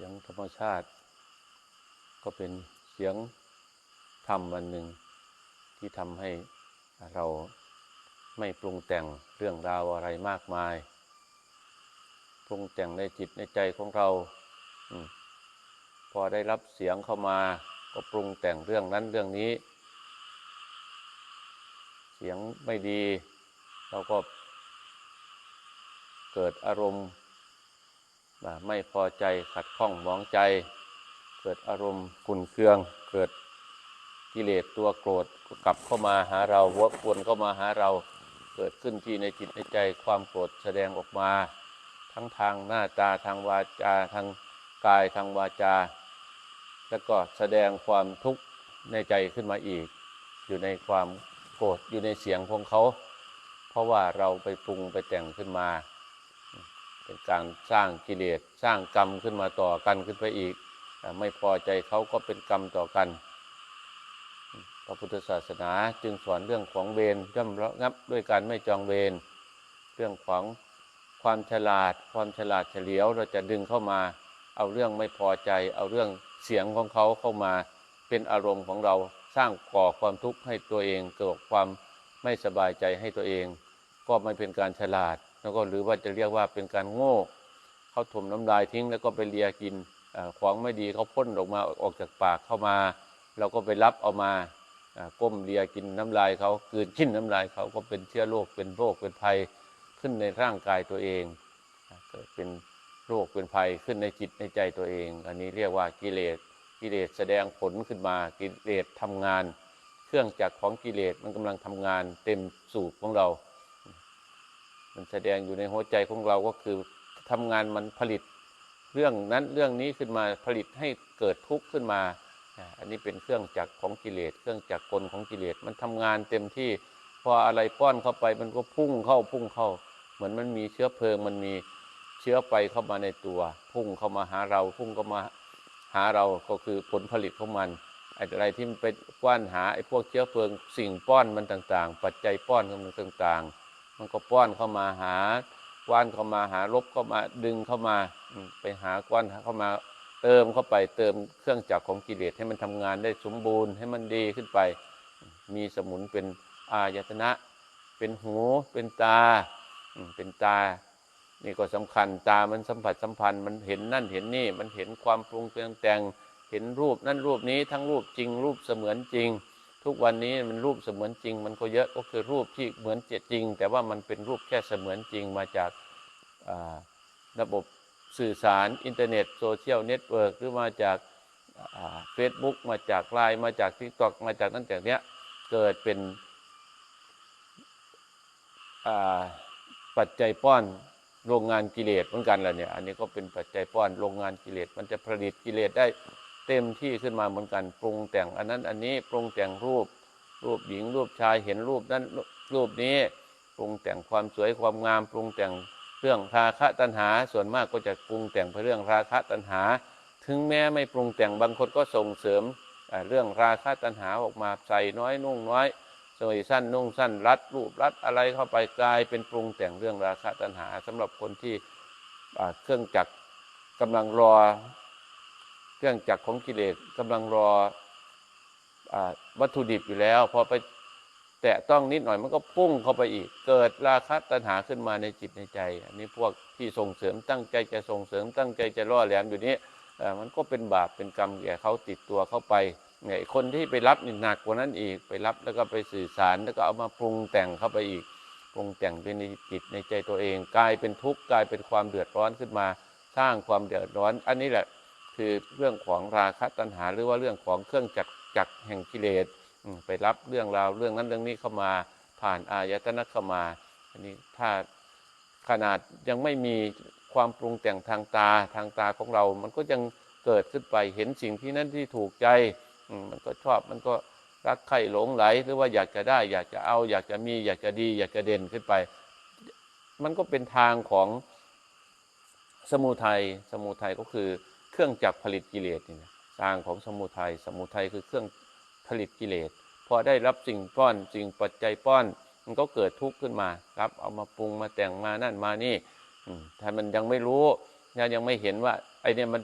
สียงธรรมชาติ ก็เป็นเสียงธรรมวันหนึ่ง ที่ทำให้เราไม่ปรุงแต่งเรื่องราวอะไรมากมาย ปรุงแต่งในจิตในใจของเราพอได้รับเสียงเข้ามาก็ปรุงแต่งเรื่องนั้นเรื่องนี้ เสียงไม่ดี เราก็เกิดอารมณ์ ไม่พอใจขัดข้องหมองใจ เกิดอารมณ์ขุ่นเคือง เกิดกิเลสตัวโกรธก็กลับเข้ามาหาเราวกวนเข้ามาหาเราเกิดขึ้นที่ในจิตในใจความโกรธแสดงออกมา ทั้งทางหน้าตาทางวาจาทางกายทางวาจา แล้วก็แสดงความทุกข์ในใจขึ้นมาอีก อยู่ในความโกรธอยู่ในเสียงของเขา เพราะว่าเราไปปรุงไปแต่งขึ้นมา เป็นการสร้างกิเลสสร้างกรรมขึ้นมาต่อกันขึ้นไปอีก ไม่พอใจเขาก็เป็นกรรมต่อกัน พระพุทธศาสนาจึงสอนเรื่องของเวรย่อมระงับด้วยการไม่จองเวรเรื่องของความฉลาด ความฉลาดเฉลียวเราจะดึงเข้ามา เอาเรื่องไม่พอใจ เอาเรื่องเสียงของเขาเข้ามาเป็นอารมณ์ของเราสร้างก่อความทุกข์ให้ตัวเองเกิดความไม่สบายใจให้ตัวเอง ก็ไม่เป็นการฉลาด แล้วก็หรือว่าจะเรียกว่าเป็นการโง่เขาถมน้ำลายทิ้ง แล้วก็ไปเลียกินของไม่ดีเขาพ่นออกมาออกจากปากเข้ามา เราก็ไปรับเอามาก้มเลียกินน้ำลายเขากลืนกินน้ำลายเขาก็เป็นเชื้อโรคเป็นโรคเป็นภัยขึ้นในร่างกายตัวเองเกิดเป็นโรคเป็นภัยขึ้นในจิตในใจตัวเอง อันนี้เรียกว่ากิเลสกิเลสแสดงผลขึ้นมากิเลสทำงาน เครื่องจักรของกิเลสมันกำลังทำงานเต็มสูบของเรา มันแสดงอยู่ในหัวใจของเราก็คือทำงานมันผลิตเรื่องนั้นเรื่องนี้ขึ้นมาผลิตให้เกิดทุกข์ขึ้นมา อันนี้เป็นเครื่องจักรของกิเลสเครื่องจักรกลของกิเลสมันทำงานเต็มที่พออะไรป้อนเข้าไปมันก็พุ่งเข้าพุ่งเข้า เหมือนมันมีเชื้อเพลิงมันมีเชื้อไฟเข้ามาในตัว พุ่งเข้ามาหาเรา พุ่งเข้ามาหาเราก็คือผลผลิตของมันอะไรที่มันไปกว้านหาไอ้พวกเชื้อเพลิงสิ่งป้อนมันต่างๆ ปัจจัยป้อนมันต่างๆ มันก็ป้อนเข้ามาหากว้านเข้ามาหารบเข้ามาดึงเข้ามาไปหากว้านเข้ามาเติมเข้าไปเติมเครื่องจักรของกิเลสให้มันทำงานได้สมบูรณ์ให้มันดีขึ้นไป มีสมุนเป็นอายตนะ เป็นหูเป็นตาเป็นตา นี่ก็สำคัญตามันสัมผัสสัมพันธ์มันเห็นนั่นเห็นนี่มันเห็นความปรุงแต่งเห็นรูปนั่นรูปนี้ทั้งรูปจริงรูปเสมือนจริง ทุกวันนี้มันรูปเสมือนจริง มันก็เยอะก็คือรูปที่เหมือนจริง แต่ว่ามันเป็นรูปแค่เสมือนจริงมาจากระบบสื่อสารอินเทอร์เน็ตโซเชียลเน็ตเวิร์กหรือมาจากเฟซบุ๊กมาจากไลน์มาจากทิกตอกมาจากนั่นจากเนี้ยเกิดเป็นปัจจัยป้อนโรงงานกิเลสเหมือนกันแหละเนี่ยอันนี้ก็เป็นปัจจัยป้อนโรงงานกิเลสมันจะผลิตกิเลสได้ เต็มที่ขึ้นมาเหมือนกัน ปรุงแต่งอันนั้นอันนี้ปรุงแต่งรูป รูปหญิงรูปชายเห็นรูปนั้นรูปนี้ ปรุงแต่งความสวยความงาม ปรุงแต่งเรื่องราคะตัณหา ส่วนมากก็จะปรุงแต่งไปเรื่องราคะตัณหา ถึงแม้ไม่ปรุงแต่งบางคนก็ส่งเสริมเรื่องราคะตัณหาออกมาใส่น้อยนุ่งน้อยสวยสั้นนุ่งสั้นรัดรูปรัดอะไรเข้าไปกลายเป็นปรุงแต่งเรื่องราคะตัณหาสำหรับคนที่เครื่องจักรกำลังรอ เครื่องจักรของกิเลสกำลังรออวัตถุดิบอยู่แล้ว พอไปแตะต้องนิดหน่อยมันก็พุ่งเข้าไปอีก เกิดราคะตัณหาขึ้นมาในจิตในใจ อันนี้พวกที่ส่งเสริมตั้งใจจะส่งเสริมตั้งใจจะล่อแหลมอยู่นี้มันก็เป็นบาปเป็นกรรมแก่เขาติดตัวเข้าไปเนี่ยคนที่ไปรับนี่หนักกว่านั้นอีกไปรับแล้วก็ไปสื่อสารแล้วก็เอามาปรุงแต่งเข้าไปอีกปรุงแต่งไปในจิตในใจตัวเอง กลายเป็นทุกข์กลายเป็นความเดือดร้อนขึ้นมา สร้างความเดือดร้อน อันนี้แหละ คือเรื่องของราคะตัณหา หรือว่าเรื่องของเครื่องจักรจักรแห่งกิเลสไปรับเรื่องราวเรื่องนั้นเรื่องนี้เข้ามาผ่านอายตนะเข้ามาอันนี้ถ้าขนาดยังไม่มีความปรุงแต่งทางตาทางตาของเรา มันก็ยังเกิดขึ้นไปเห็นสิ่งที่นั้นที่ถูกใจมมันก็ชอบมันก็รักใคร่หลงไหล หรือว่าอยากจะได้ อยากจะเอา อยากจะมี อยากจะดี อยากจะเด่นขึ้นไป มันก็เป็นทางของสมุทัยสมุทัยก็คือ เครื่องจักรผลิตกิเลสนี่นะทางของสมุทัยสมุทัยคือเครื่องผลิตกิเลสพอได้รับสิ่งป้อนสิ่งปัจจัยป้อน มันก็เกิดทุกข์ขึ้นมา รับเอามาปรุงมาแต่งมานั่นมานี่ถ้ามันยังไม่รู้ยังยังไม่เห็นว่า ไอเนี่ยมัน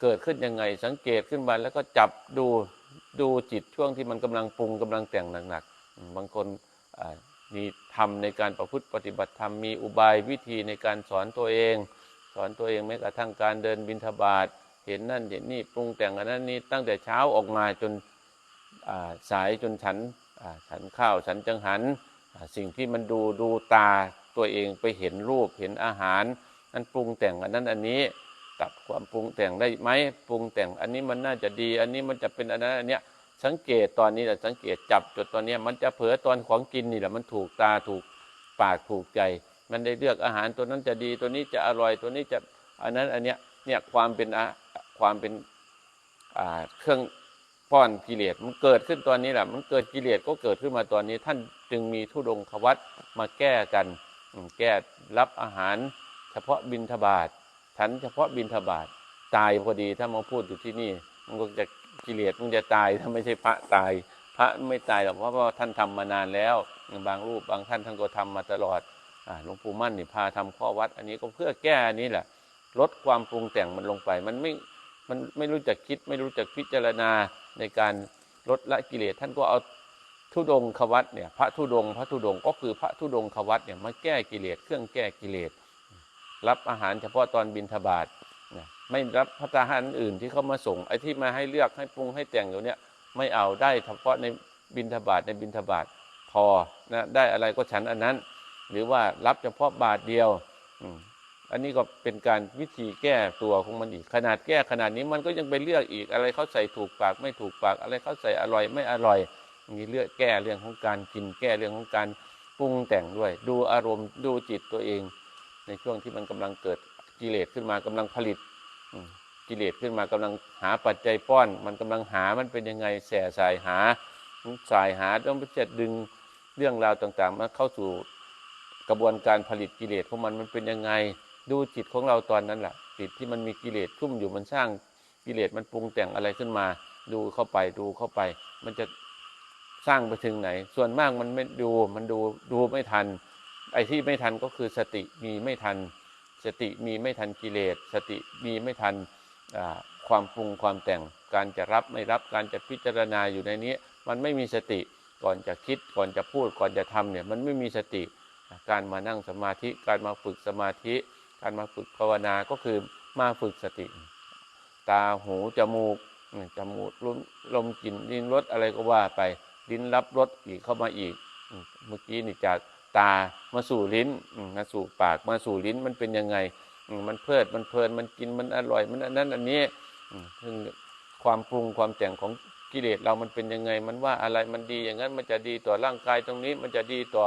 เกิดขึ้นยังไง สังเกตขึ้นมาแล้วก็จับดูดูจิตช่วงที่มันกำลังปรุงกำลังแต่งหนักๆบางคนมีทำในการประพฤติปฏิบัติธรรมมีอุบายวิธีในการสอนตัวเอง สอนตัวเองแม้กระทั่งการเดินบิณฑบาตเห็นนั่นเห็นนี่ปรุงแต่งอันนั้นนี่ตั้งแต่เช้าออกมาจนาสายจนฉันฉันข้าวฉันจังหันสิ่งที่มันดูดูตาตัวเองไปเห็นรูปเห็นอาหารนั้นปรุงแต่งอันนั้นอันนี้ตัดความปรุงแต่งได้ไหมปรุงแต่งอันนี้มันน่าจะดี อันนี้มันจะเป็นอันนั้นอันเนี้ยสังเกตตอนนี้แหละสังเกตจับจุดตอนนี้มันจะเผลอตอนของกินนี่แหละมันถูกตาถูกปากถูกใจ มันได้เลือกอาหารตัวนั้นจะดีตัวนี้จะอร่อยตัวนี้จะอันนั้นอันเนี้ยเนี่ยความเป็นความเป็นเครื่องป้อนกิเลสมันเกิดขึ้นตอนนี้แหละมันเกิดกิเลสก็เกิดขึ้นมาตอนนี้ ท่านจึงมีทุดงควัตมาแก้กัน แก้รับอาหาร เฉพาะบินทบาทฉันเฉพาะบินทบาทตายพอดีถ้ามาพูดอยู่ที่นี่ มันก็จะกิเลสมันจะตายถ้าไม่ใช่พระตาย พระไม่ตายหรอกเพราะว่าท่านทำมานานแล้ว บางรูปบางท่านท่านก็ทำมาตลอด หลวงปู่มั่นนี่พาทำข้อวัด อันนี้ก็เพื่อแก้อันนี้แหละ ลดความปรุงแต่งมันลงไป มันไม่มันไม่รู้จักคิด ไม่รู้จักพิจารณาในการลดละกิเลสท่านก็เอาทุดงควัตเนี่ย พระทุดง พระทุดงก็คือพระทุดงควัตเนี่ยมาแก้กิเลสเครื่องแก้กิเลสรับอาหารเฉพาะตอนบินทบาทนะไม่รับพัฒหารอื่นที่เขามาส่งไอ้ที่มาให้เลือกให้ปรุงให้แต่งอยู่เนี่ยไม่เอาได้เฉพาะในบินทบาทในบินทบาทพอนะได้อะไรก็ฉันอันนั้น หรือว่ารับเฉพาะบาทเดียวอันนี้ก็เป็นการวิธีแก้ตัวของมันอีก ขนาดแก้ขนาดนี้มันก็ยังไปเลือกอีกอะไรเขาใส่ถูกปากไม่ถูกปาก อะไรเขาใส่อร่อยไม่อร่อยมีเลือกแก้เรื่องของการกินแก้เรื่องของการปรุงแต่งด้วย ดูอารมณ์ดูจิตตัวเอง ในช่วงที่มันกำลังเกิดกิเลสขึ้นมากำลังผลิตกิเลสขึ้นมากำลังหาปัจจัยป้อน มันกำลังหามันเป็นยังไงแส่สายหาสายหาต้องไปจะดึงเรื่องราวต่างๆมาเข้าสู่ กระบวนการผลิตกิเลสของมันมันเป็นยังไง ดูจิตของเราตอนนั้นแหละจิตที่มันมีกิเลสทุ่มอยู่มันสร้างกิเลสมันปรุงแต่งอะไรขึ้นมา ดูเข้าไปดูเข้าไป มันจะสร้างไปถึงไหน ส่วนมากมันไม่ดูมันดูดูไม่ทัน ไอ้ที่ไม่ทันก็คือสติมีไม่ทัน สติมีไม่ทันกิเลส สติมีไม่ทันความปรุงความแต่งการจะรับไม่รับการจะพิจารณาอยู่ในนี้ มันไม่มีสติก่อนจะคิดก่อนจะพูดก่อนจะทำเนี่ยมันไม่มีสติ การมานั่งสมาธิ การมาฝึกสมาธิ การมาฝึกภาวนาก็คือมาฝึกสติ ตาหูจมูกจมูกลมลมกลิ่นลิ้นรสอะไรก็ว่าไปลิ้นรับรสอีกเข้ามาอีก เมื่อกี้นี่จากตามาสู่ลิ้นมาสู่ปากมาสู่ลิ้นมันเป็นยังไง มันเพลิดมันเพลินมันกินมันอร่อย มันอันนั้นอันนี้ซึ่งความปรุงความแต่งของกิเลสเรามันเป็นยังไง มันว่าอะไรมันดีอย่างนั้นมันจะดีต่อร่างกายตรงนี้ มันจะดีต่อ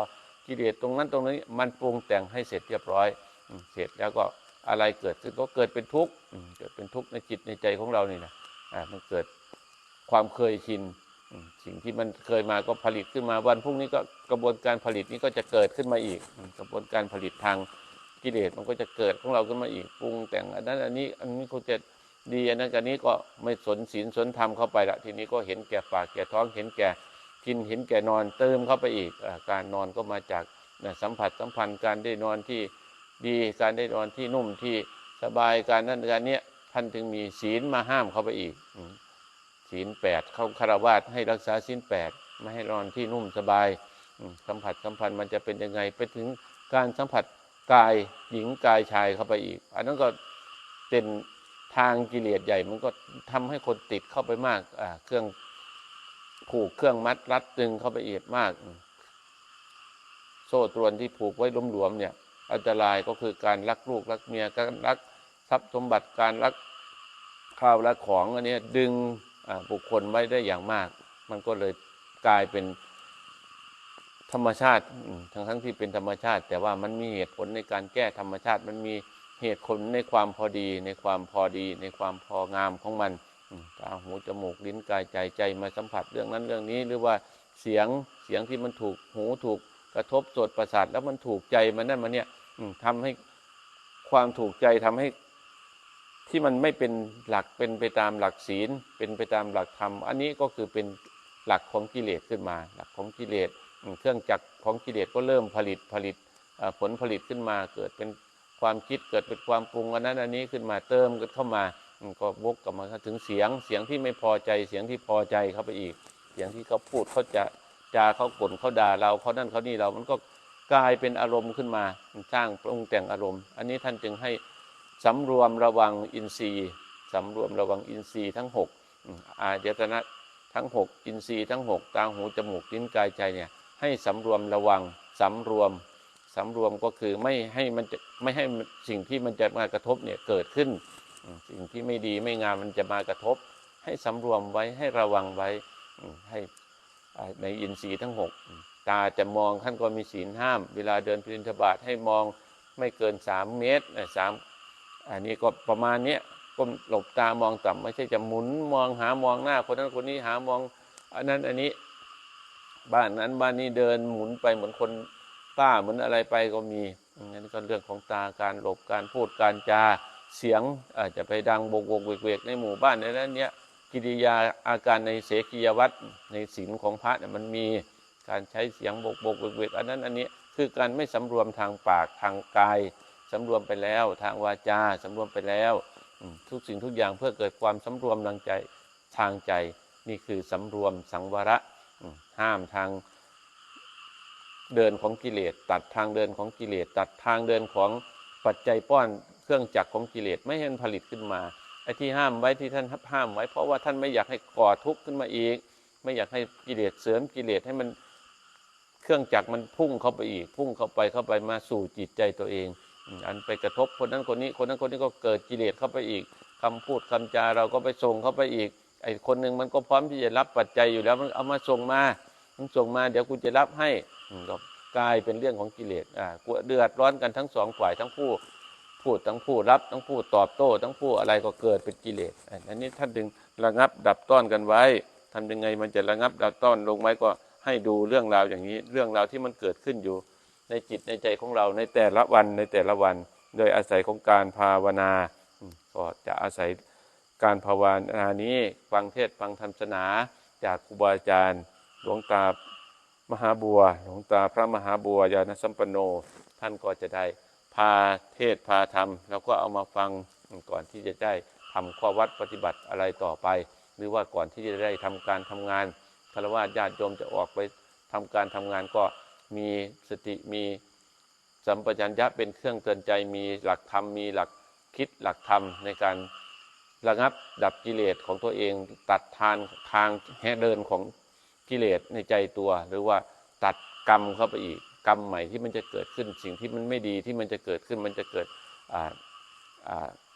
กิเลสตรงนั้นตรงนี้มันปรุงแต่งให้เสร็จเรียบร้อย เสร็จแล้วก็อะไรเกิดขึ้นก็เกิดเป็นทุกข์เกิดเป็นทุกข์ในจิตในใจของเรานี่นะอ่ามันเกิดความเคยชินสิ่งที่มันเคยมาก็ผลิตขึ้นมาวันพรุ่งนี้ก็กระบวนการผลิตนี้ก็จะเกิดขึ้นมาอีก กระบวนการผลิตทางกิเลสมันก็จะเกิดของเราขึ้นมาอีกปรุงแต่งอันนั้นอันนี้อันนี้ก็จะดีอันนั้นอันนี้ก็ไม่สนศีลสนธรรมเข้าไปละทีนี้ก็เห็นแก่ปากแก่ท้องเห็นแก่ กินเห็นแก่นอนเติมเข้าไปอีกอการนอนก็มาจากนะสัมผัสสัมพันธ์การได้นอนที่ดีการได้นอนที่นุ่มที่สบายการนั้นการเนี้ยท่านถึงมีศีลมาห้ามเข้าไปอีกศีลแปดเข้าคารวาสให้รักษาศีลแปดไม่ให้นอนที่นุ่มสบายสัมผัสสัมพันธ์มันจะเป็นยังไงไปถึงการสัมผัสกายหญิงกายชายเข้าไปอีก อันนั้นก็เป็นทางกิเลสใหญ่มันก็ทำให้คนติดเข้าไปมากเครื่อง ผูกเครื่องมัดรัดตึงเข้าไปเอีกมาก โซ่ตรวนที่ผูกไว้ล้มหลวมเนี่ย อันตรายก็คือการรักลูกรักเมียการรักทรัพย์สมบัติการรักข้าวและของอันนี้ดึงบุคคลไว้ได้อย่างมาก มันก็เลยกลายเป็นธรรมชาติทั้งทั้งที่เป็นธรรมชาติ แต่ว่ามันมีเหตุผลในการแก้ธรรมชาติ มันมีเหตุผลในความพอดี ในความพอดี ในความพองามของมัน ตาหูจมูกลิ้นกายใจใจมาสัมผัสเรื่องนั้นเรื่องนี้ หรือว่าเสียงเสียงที่มันถูกหูถูกกระทบสดประสาทแล้วมันถูกใจมันนั่นมันเนี่ยอืมทำให้ความถูกใจทำให้ที่มันไม่เป็นหลักเป็นไปตามหลักศีล เป็นไปตามหลักธรรม อันนี้ก็คือเป็นหลักของกิเลสขึ้นมา หลักของกิเลสเครื่องจักรของกิเลสก็เริ่มผลิตผลิตผลผลิตขึ้นมา เกิดเป็นความคิดเกิดเป็นความปรุงอันนั้นอันนี้ขึ้นมาเติมกันเข้ามา ก็วกกลับมาถึงเสียงเสียงที่ไม่พอใจเสียงที่พอใจเข้าไปอีก เสียงที่เขาพูดเขาจะจาเขากลนเขาด่าเราเขานั่นเขานี่เรา มันก็กลายเป็นอารมณ์ขึ้นมาสร้างปรุงแต่งอารมณ์ อันนี้ท่านจึงให้สำรวมระวังอินทรีย์สำรวมระวังอินทรีย์ทั้งหกอายตนะทั้งหกอินทรีย์ทั้งหกตาหูจมูกลิ้นกายใจเนี่ยให้สำรวมระวังสำรวมสำรวมก็คือไม่ให้มันไม่ให้สิ่งที่มันจะมากระทบเนี่ยเกิดขึ้น สิ่งที่ไม่ดีไม่งามมันจะมากระทบ ให้สำรวมไว้ให้ระวังไว้ให้ในอินทรีย์ทั้งหกตาจะมองท่านก็มีศีลห้าม เวลาเดินพิณฑบาตให้มองไม่เกินสามเมตรสามอันนี้ก็ประมาณเนี้ยก้มหลบตามองต่ำไม่ใช่จะหมุนมองหามองหน้าคนนั้นคนนี้หามองอันนั้นอันนี้บ้านนั้นบ้านนี้เดินหมุนไปเหมือนคนป้าเหมือนอะไรไปก็มีงั้นก็เรื่องของตาการหลบการพูดการจา เสียงอาจจะไปดังบกบกเวกเวกในหมู่บ้านในนั้นเนี้ยกิริยาอาการในเสกียวัตรในศีลของพระเนี่ยมันมีการใช้เสียงบกบกเวกเวกอันนั้นอันนี้คือการไม่สำรวมทางปากทางกายสำรวมไปแล้วทางวาจาสำรวมไปแล้วทุกสิ่งทุกอย่างเพื่อเกิดความสำรวมทางใจทางใจ นี่คือสำรวมสังวระห้ามทางเดินของกิเลสตัดทางเดินของกิเลสตัดทางเดินของปัจจัยป้อน เครื่องจักรของกิเลสไม่ให้มันผลิตขึ้นมาไอ้ที่ห้ามไว้ที่ท่านห้ามไว้เพราะว่าท่านไม่อยากให้ก่อทุกข์ขึ้นมาอีก ไม่อยากให้กิเลสเสริมกิเลสให้มันเครื่องจักรมันพุ่งเข้าไปอีก พุ่งเข้าไปเข้าไปมาสู่จิตใจตัวเอง อันไปกระทบคนนั้นคนนี้คนนั้นคนนี้ก็เกิดกิเลสเข้าไปอีกคำพูดคำจาเราก็ไปส่งเข้าไปอีกไอ้คนหนึ่งมันก็พร้อมที่จะรับปัจจัยอยู่แล้วมันเอามาส่งมามันส่งมาเดี๋ยวกูจะรับให้ก็กลายเป็นเรื่องของกิเลสอ่ากลัวเดือดร้อนกันทั้งสองฝ่ายทั้งผู้ พูดทั้งผู้รับ ทั้งผู้ตอบโต้ ทั้งผู้อะไรก็เกิดเป็นกิเลสอันนี้ท่านดึงระงับดับต้อนกันไว้ทำยังไงมันจะระงับดับต้อนลงไว้ก็ให้ดูเรื่องราวอย่างนี้ เรื่องราวที่มันเกิดขึ้นอยู่ ในจิตในใจของเราในแต่ละวันในแต่ละวัน โดยอาศัยของการภาวนา ก็จะอาศัยการภาวนานี้ฟังเทศฟังธรรมสนาจากครูบาอาจารย์ หลวงตามหาบัว หลวงตาพระมหาบัวยานสัมปันโน ท่านก็จะได้ พาเทศพาธรรมแล้วก็เอามาฟังก่อนที่จะได้ทำข้อวัดปฏิบัติอะไรต่อไป หรือว่าก่อนที่จะได้ทำการทำงานคารวะญาติโยมจะออกไปทำการทำงานก็มีสติมีสัมปชัญญะเป็นเครื่องเตือนใจมีหลักธรรมมีหลักคิดหลักธรรมในการระงับดับกิเลสของตัวเองตัดทานทางแห่เดินของกิเลสในใจตัว หรือว่าตัดกรรมเข้าไปอีก กรรมใหม่ที่มันจะเกิดขึ้นสิ่งที่มันไม่ดีที่มันจะเกิดขึ้นมันจะเกิด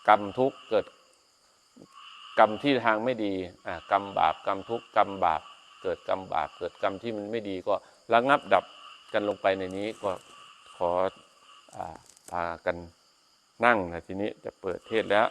กรรมทุกข์เกิดกรรมที่ทางไม่ดีกรรมบาปกรรมทุกข์กรรมบาปเกิดกรรมบาปเกิดกรรมที่มันไม่ดีก็ระงับดับกันลงไปในนี้ก็ขอพากันนั่งนะทีนี้จะเปิดเทศแล้ว